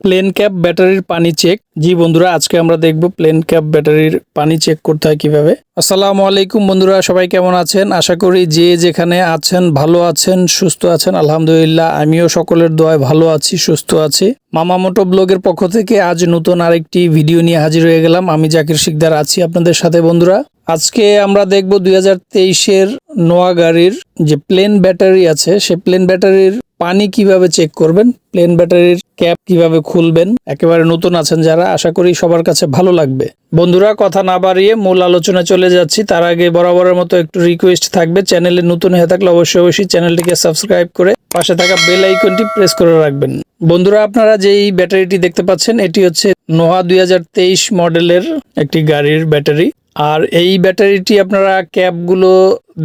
Plane cap ব্যাটারির পানি check জি বন্ধুরা, আজকে আমরা দেখব প্লেন ক্যাপ ব্যাটারির পানি চেক করতে হয় কীভাবে। আসসালামু আলাইকুম বন্ধুরা, সবাই কেমন আছেন? আশা করি যে যেখানে আছেন ভালো আছেন, সুস্থ আছেন। আলহামদুলিল্লাহ, আমিও সকলের দোয়ায় ভালো আছি, সুস্থ আছি। মামা মোটো ব্লগের পক্ষ থেকে আজ নতুন আরেকটি ভিডিও নিয়ে হাজির হয়ে গেলাম। আমি জাকির শিকদার আছি আপনাদের সাথে বন্ধুরা। আজকে আমরা দেখব দুই হাজার তেইশের নোয়া গাড়ির যে প্লেন ব্যাটারি আছে, সে প্লেন ব্যাটারির পানি কীভাবে চেক করবেন? প্লেন ব্যাটারির ক্যাপ কীভাবে খুলবেন? একেবারে নতুন আছেন যারা, আশা করি সবার কাছে ভালো লাগবে। বন্ধুরা, কথা না বাড়িয়ে মূল আলোচনা চলে যাচ্ছি। তার আগে বরাবরের মতো একটু রিকোয়েস্ট থাকবে। চ্যানেলে নতুন হয়ে থাকলে অবশ্যই অবশ্যই চ্যানেলটিকে সাবস্ক্রাইব করে পাশে থাকা বেল আইকনটি প্রেস করে রাখবেন। বন্ধুরা, আপনারা যেই ব্যাটারিটি দেখতে পাচ্ছেন, এটি হচ্ছে নোহা দুই মডেলের একটি গাড়ির ব্যাটারি আর এই ব্যাটারিটি আপনারা ক্যাপগুলো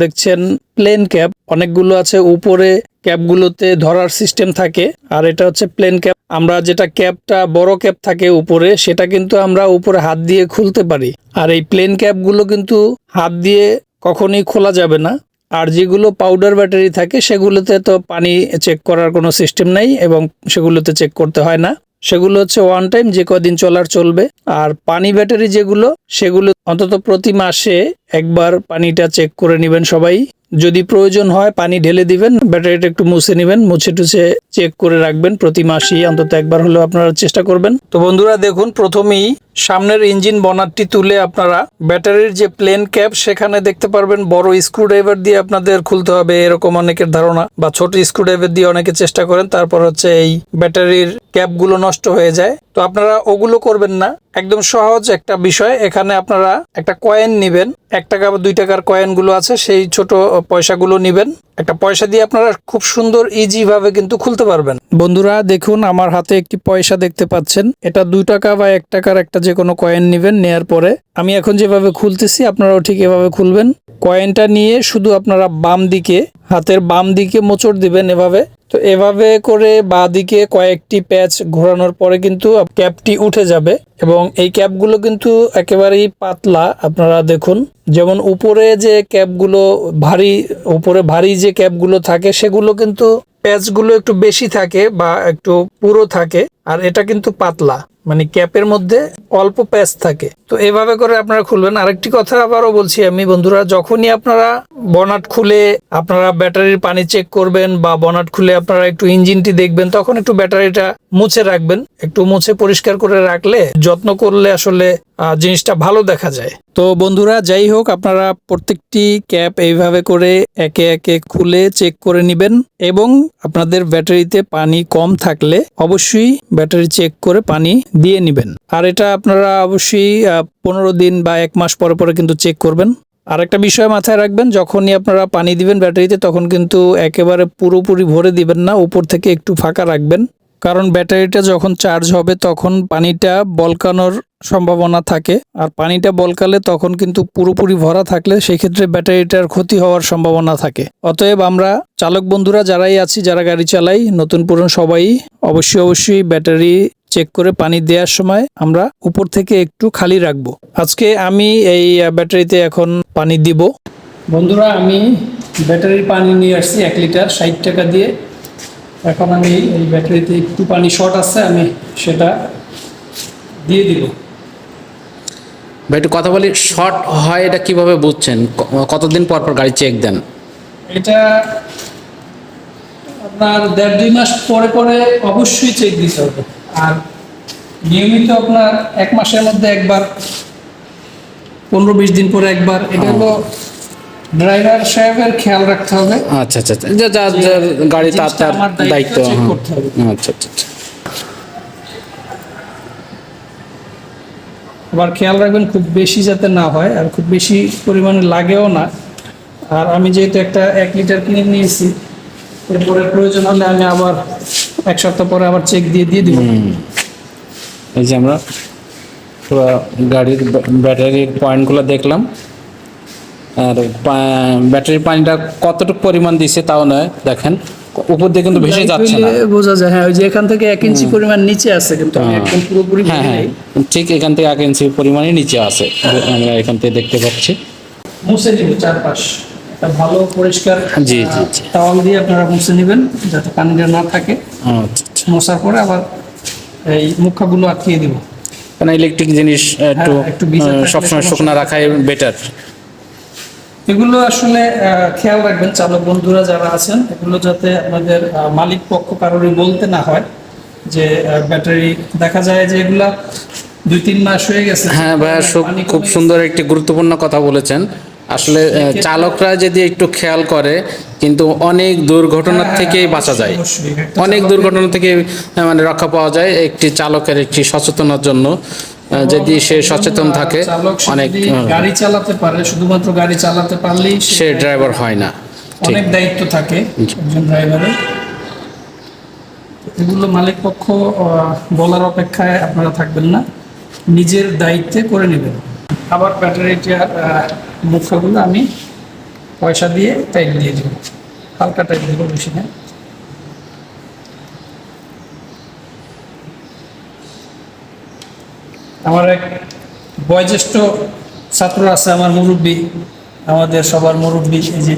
দেখছেন প্লেন ক্যাপ অনেকগুলো আছে উপরে ক্যাপগুলোতে ধরার সিস্টেম থাকে, আর এটা হচ্ছে প্লেন ক্যাপ আমরা যেটা ক্যাপটা বড় ক্যাপ থাকে উপরে, সেটা কিন্তু আমরা উপরে হাত দিয়ে খুলতে পারি। আর এই প্লেন ক্যাপগুলো কিন্তু হাত দিয়ে কখনোই খোলা যাবে না। আর যেগুলো পাউডার ব্যাটারি থাকে, সেগুলোতে তো পানি চেক করার কোনো সিস্টেম নেই এবং সেগুলোতে চেক করতে হয় না। সেগুলো হচ্ছে ওয়ান টাইম যে কদিন চলার চলবে। আর পানি ব্যাটারি যেগুলো, সেগুলো অন্তত প্রতি মাসে একবার পানিটা চেক করে নেবেন সবাই। যদি প্রয়োজন হয়, পানি ঢেলে দিবেন, ব্যাটারিটা একটু মুছে নেবেন, মুছে টুছে চেক করে রাখবেন। প্রতি মাসেই অন্তত একবার হলেও আপনারা চেষ্টা করবেন। তো বন্ধুরা, দেখুন, প্রথমেই সামনের ইঞ্জিন বনারটি তুলে আপনারা ব্যাটারির যে প্লেন ক্যাপ, সেখানে দেখতে পারবেন বড় স্ক্রুড্রাইভার দিয়ে আপনাদের খুলতে হবে। এরকম অনেকের ধারণা বা ছোট স্ক্রুড্রাইভার দিয়ে অনেকে চেষ্টা করেন, তারপর হচ্ছে এই ব্যাটারির ক্যাপগুলো নষ্ট হয়ে যায়। তো আপনারা ওগুলো করবেন না। একদম সহজ একটা বিষয়। এখানে আপনারা একটা কয়েন নিবেন। এক টাকা বা দুই টাকার কয়েনগুলো আছে, সেই ছোট পয়সাগুলো নিবেন। একটা পয়সা দিয়ে আপনারা খুব সুন্দর ইজি ভাবে কিন্তু খুলতে পারবেন। বন্ধুরা, দেখুন, আমার হাতে একটি পয়সা দেখতে পাচ্ছেন। এটা দুই টাকা বা এক টাকার একটা যে কোনো কয়েন নিবেন, নেয়ার পরে। আমি এখন যেভাবে খুলতেছি, আপনারাও ঠিক এভাবে খুলবেন। কয়েনটা নিয়ে শুধু আপনারা বাম দিকে, হাতের বাম দিকে মোচড় দিবেন এভাবে। তো এভাবে করে বা দিকে কয়েকটি প্যাচ ঘোরানোর পরে কিন্তু ক্যাপটি উঠে যাবে এবং এই ক্যাপগুলো কিন্তু একেবারেই পাতলা, আপনারা দেখুন। যেমন উপরে যে ক্যাপগুলো ভারী, উপরে ভারী যে ক্যাপগুলো থাকে, সেগুলো কিন্তু প্যাচগুলো একটু বেশি থাকে বা একটু পুরো থাকে, আর এটা কিন্তু পাতলা। মানে ক্যাপের মধ্যে অল্প প্যাচ থাকে। তো এভাবে করে আপনারা খুলবেন। আরেকটি কথা আবারও বলছি আমি, বন্ধুরা, যখনই আপনারা বনাট খুলে আপনারা ব্যাটারির পানি চেক করবেন বা বনাট খুলে আপনারা একটু ইঞ্জিনটি দেখবেন, তখন একটু ব্যাটারিটা মুছে রাখবেন। একটু মুছে পরিষ্কার করে রাখলে যত্ন করলে আসলে জিনিসটা ভালো দেখা যায়। তো বন্ধুরা, যাই হোক, আপনারা প্রত্যেকটি ক্যাপ এইভাবে করে একে একে খুলে চেক করে নেবেন এবং আপনাদের ব্যাটারিতে পানি কম থাকলে অবশ্যই ব্যাটারি চেক করে পানি দিয়ে নেবেন। আর এটা আপনারা অবশ্যই পনেরো দিন বা এক মাস পরে পরে কিন্তু চেক করবেন। আর একটা বিষয় মাথায় রাখবেন, যখনই আপনারা পানি দিবেন ব্যাটারিতে, তখন কিন্তু একেবারে পুরোপুরি ভরে দিবেন না, উপর থেকে একটু ফাঁকা রাখবেন। কারণ ব্যাটারিটা যখন চার্জ হবে, তখন পানিটা বলকানোর সম্ভাবনা থাকে। আর পানিটা বলকালে তখন কিন্তু পুরোপুরি ভরা থাকলে, সেক্ষেত্রে ব্যাটারিটার ক্ষতি হওয়ার সম্ভাবনা থাকে। অতএব আমরা চালক বন্ধুরা যারাই আছি, যারা গাড়ি চালাই, নতুন পুরনো সবাই অবশ্যই অবশ্যই ব্যাটারি চেক করে পানি দেওয়ার সময় আমরা উপর থেকে একটু খালি রাখব। আজকে আমি এই ব্যাটারিতে এখন পানি দিব। বন্ধুরা আমি ব্যাটারির পানি নিয়ে আসছি এক লিটার ষাট টাকা দিয়ে। এখন আমি এই ব্যাটারিতে একটু পানি শর্ট আছে আমি সেটা দিয়ে দিব। ভাই একটু কথা বলি শর্ট হয় এটা কীভাবে বুঝছেন? কতদিন পর পর গাড়ি চেক দেন? এটা আপনার দেড় দুই মাস পরে পরে অবশ্যই চেক দিতে হবে। আর নিয়মিত আপনার এক মাসের মধ্যে একবার পনেরো বিশ দিন পরে একবার। এটা হলো ড্রাইভার সাহেবের খেয়াল রাখতে হবে। আচ্ছা আচ্ছা আচ্ছা। যা যা যার গাড়ি তার তার দায়িত্ব, হ্যাঁ। আচ্ছা আচ্ছা আচ্ছা। আবার খেয়াল রাখবেন খুব বেশি যাতে না হয় আর খুব বেশি পরিমাণে লাগেও না। আর আমি যেহেতু একটা এক লিটার কিনে নিয়েছি এরপরে প্রয়োজন হলে আমি আবার এক সপ্তাহ পরে আবার চেক দিয়ে দিয়ে দিব। এই যে আমরা পুরো গাড়ির ব্যাটারির পয়েন্টগুলো দেখলাম। আর ব্যাটারির পানিটা কতটুকু পরিমাণ দিছে তাও নয় দেখেন। উপর দিয়ে কিন্তু ভেসে যাচ্ছে না। বোঝা যায় হ্যাঁ ওই যে এখান থেকে এক ইঞ্চি পরিমাণ নিচে আছে কিন্তু আমি একদম পুরোপুরি হ্যাঁ হ্যাঁ। ঠিক এখান থেকে এক ইঞ্চি পরিমাণে নিচে আছে আমরা এখান থেকে দেখতে পাচ্ছি। মুছে দিব চারপাশ। একটা ভালো পরিষ্কার জি, জি। টাওয়াল দিয়ে আপনারা মুছে নেবেন যাতে পানিটা না থাকে। মশার পরে আবার এই মুখাগুলো আটকিয়ে দিব। কারণ ইলেকট্রিক জিনিস একটু হ্যাঁ, সবসময় শুকনো রাখাই বেটার এগুলো আসলে খেয়াল রাখবেন চালক বন্ধুরা যারা আছেন এগুলো যাতে আপনাদের মালিক পক্ষ কারোরই বলতে না হয় যে ব্যাটারি দেখা যায় যে এগুলা দুই তিন মাস হয়ে গেছে। হ্যাঁ ভাইয়া সু- খুব সুন্দর একটি গুরুত্বপূর্ণ কথা বলেছেন। আসলে চালকরা যদি একটু খেয়াল করে কিন্তু অনেক দুর্ঘটনার হ্যাঁ, থেকেই হ্যাঁ, বাঁচা যায়। অনেক দুর্ঘটনা থেকে মানে রক্ষা পাওয়া যায় একটি চালকের একটি সচেতনার জন্য। যদি সে সচেতন থাকে অনেক গাড়ি চালাতে পারে শুধুমাত্র গাড়ি চালাতে পারলেই সে ড্রাইভার হয় না। অনেক দায়িত্ব থাকে একজন ড্রাইভারের। এগুলো মালিক পক্ষ বলার অপেক্ষায় আপনারা থাকবেন না। নিজের দায়িত্বে করে নেবেন। আবার ব্যাটারিটার মুখগুলো আমি পয়সা দিয়ে টাইট দিয়ে দেবো। হালকা টাইট দেবো বেশি না। আমার এক বয়োজ্যেষ্ঠ ছাত্র আছে, আমার মুরব্বী, আমাদের সবার মুরব্বী, এই যে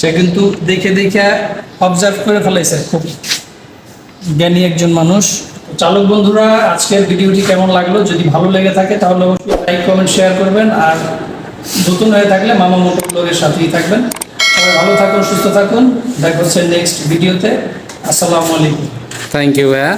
সে কিন্তু দেখে দেখে অবজার্ভ করে ফেলাইছে খুব। জ্ঞানী একজন মানুষ। চালক বন্ধুরা, আজকের ভিডিওটি কেমন লাগল? যদি ভালো লেগে থাকে, তাহলে অবশ্যই লাইক কমেন্ট শেয়ার করবেন। আর নতুন হয়ে থাকলে মামা ব্লগের সাথেই থাকবেন। সবাই ভালো থাকুন, সুস্থ থাকুন। দেখা হচ্ছে নেক্সট ভিডিওতে আসসালামু আলাইকুম। থ্যাংক ইউ ভাইয়া।